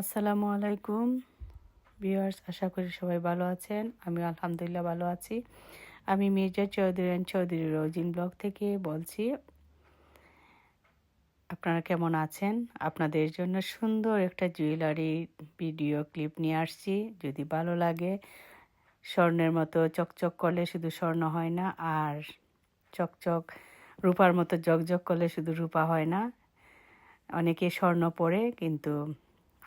আসসালামু আলাইকুম। ভিউয়ার্স, আশা করি সবাই ভালো আছেন। আমি আলহামদুলিল্লাহ ভালো আছি। আমি মির্জা চৌধুরী চৌধুরী রোজিন ব্লগ থেকে বলছি, আপনারা কেমন আছেন? আপনাদের জন্য সুন্দর একটা জুয়েলারি ভিডিও ক্লিপ নিয়ে আসছি। যদি ভালো লাগে, স্বর্ণের মতো চকচক করলে শুধু স্বর্ণ হয় না, আর চকচক, রূপার মতো জকজক করলে শুধু রূপা হয় না। অনেকে স্বর্ণ পরে, কিন্তু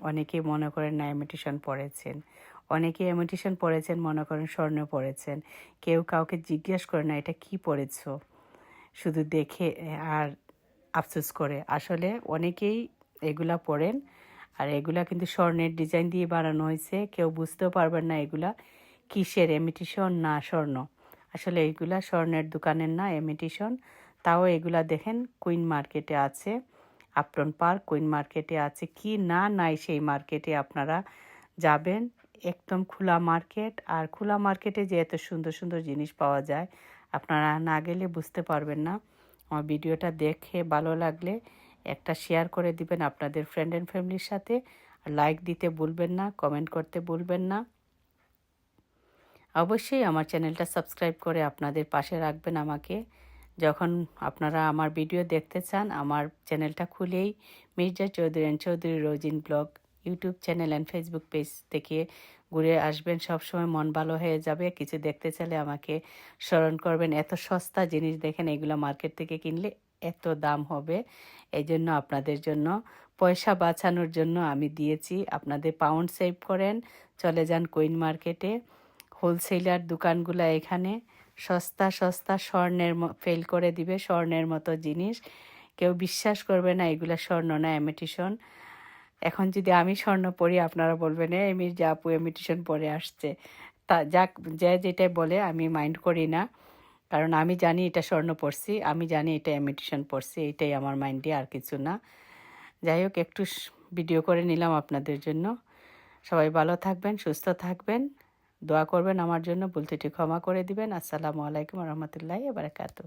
অনেকে মনে করেন না ইমিটেশন পড়েছেন। অনেকে ইমিটেশন পড়েছেন, মনে করেন স্বর্ণ পড়েছেন। কেউ কাউকে জিজ্ঞেস করে, না, এটা কি পড়েছ? শুধু দেখে, আর আফসোস করে। আসলে অনেকেই এগুলা পড়েন, আর এগুলা কিন্তু স্বর্ণের ডিজাইন দিয়ে বানানো হয়েছে। কেউ বুঝতেও পারবেন না এগুলা কিসের এমিটিশন না স্বর্ণ? আসলে এইগুলা স্বর্ণের দোকানের না এমিটিশন তাও এগুলা দেখেন কুইন মার্কেটে আছে। আপটন পার্ক কুইন মার্কেটে আছে কি? না, নাই সেই মার্কেটে আপনারা যাবেন। একদম খোলা মার্কেট আর খোলা মার্কেটে যে এত সুন্দর সুন্দর জিনিস পাওয়া যায়, আপনারা না গেলে বুঝতে পারবেন না। আমার ভিডিওটা দেখে ভালো লাগলে একটা শেয়ার করে দিবেন আপনাদের ফ্রেন্ড অ্যান্ড ফ্যামিলির সাথে। আর লাইক দিতে ভুলবেন না কমেন্ট করতে ভুলবেন না। অবশ্যই আমার চ্যানেলটা সাবস্ক্রাইব করে আপনাদের পাশে রাখবেন আমাকে। যখন আপনারা আমার ভিডিও দেখতে চান, আমার চ্যানেলটা খুলেই Mirza Chowdhury and Chowdhury Rozin blog YouTube channel and Facebook page থেকে ঘুরে আসবেন। সবসময় মন ভালো হয়ে যাবে। কিছু দেখতে চাইলে আমাকে স্মরণ করবেন। এত সস্তা জিনিস দেখেন, এগুলো মার্কেট থেকে কিনলে এত দাম হবে। এই জন্য আপনাদের জন্য পয়সা বাঁচানোর জন্য আমি দিয়েছি। আপনাদের পাউন্ড সেভ করেন, চলে যান কুইন মার্কেটে হোলসেলার দোকানগুলো এখানে সস্তা সস্তা স্বর্ণের ফেল করে দিবে স্বর্ণের মতো জিনিস। কেউ বিশ্বাস করবে না এগুলো স্বর্ণ না এমিটিশন এখন যদি আমি স্বর্ণ পড়ি আপনারা বলবেন এমির যা আপু এমিটিশন পরে আসছে। তা যাক, যে যেটাই বলে, আমি মাইন্ড করি না। কারণ আমি জানি এটা স্বর্ণ পড়ছি আমি জানি এটা এমিটিশন পড়ছি এটাই আমার মাইন্ডে আর কিছু না। যাই হোক, একটু ভিডিও করে নিলাম আপনাদের জন্য। সবাই ভালো থাকবেন, সুস্থ থাকবেন। দোয়া করবেন আমার জন্য ভুল ক্ষমা করে দিবেন। আসসালামু আলাইকুম রহমতুল্লাহ বারাকাতু